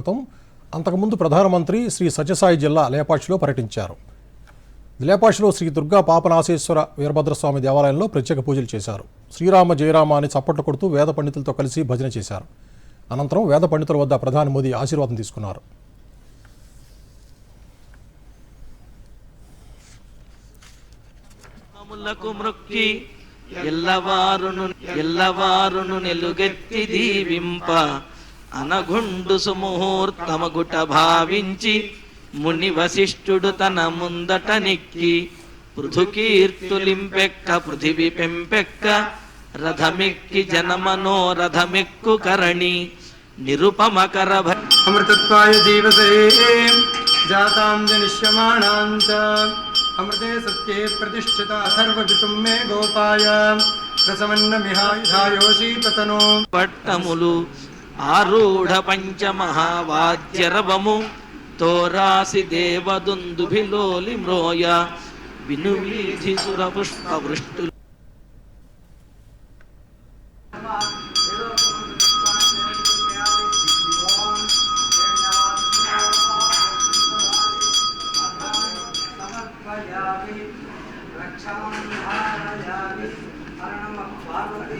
క్రితం అంతకుముందు ప్రధానమంత్రి శ్రీ సత్యసాయి జిల్లా లేపాక్షిలో పర్యటించారు. లేపాక్షిలో శ్రీ దుర్గా పాపనాశేశ్వర వీరభద్రస్వామి దేవాలయంలో ప్రత్యేక పూజలు చేశారు. శ్రీరామ జయరామ అని చప్పట్లు కొడుతూ వేద పండితులతో కలిసి భజన చేశారు. అనంతరం వేద పండితుల వద్ద ప్రధాని మోదీ ఆశీర్వాదం తీసుకున్నారు. మృక్కి ఎల్లవారును ఎల్లవారును నిలుగెత్తి దీవింప. అనగుండు సుముహూర్తమగుట భావించి ముని వశిష్ఠుడు తన ముందట నిక్కి పృథుకీర్తులింపెక్క పృథివి పెంపెక్క రథమెక్కి జనమనో రథమెక్కు కరణి నిరుపమకర అమృతత్వాయ జీవసే జాతాం జనిష్యమాణాంత అమృతే సత్యే ప్రతిష్ఠిత అథర్వపితుం మే గోపాయ. రసమన్న మిహాయుధాయోషీ తతనో. పట్టములు ఆరూఢ పంచమహావాద్యరవము తోరాసి దేవదుందుభిలోలి మ్రోయ వినువీధి సురపుష్ప వృష్టు హరణమ పార్వతీ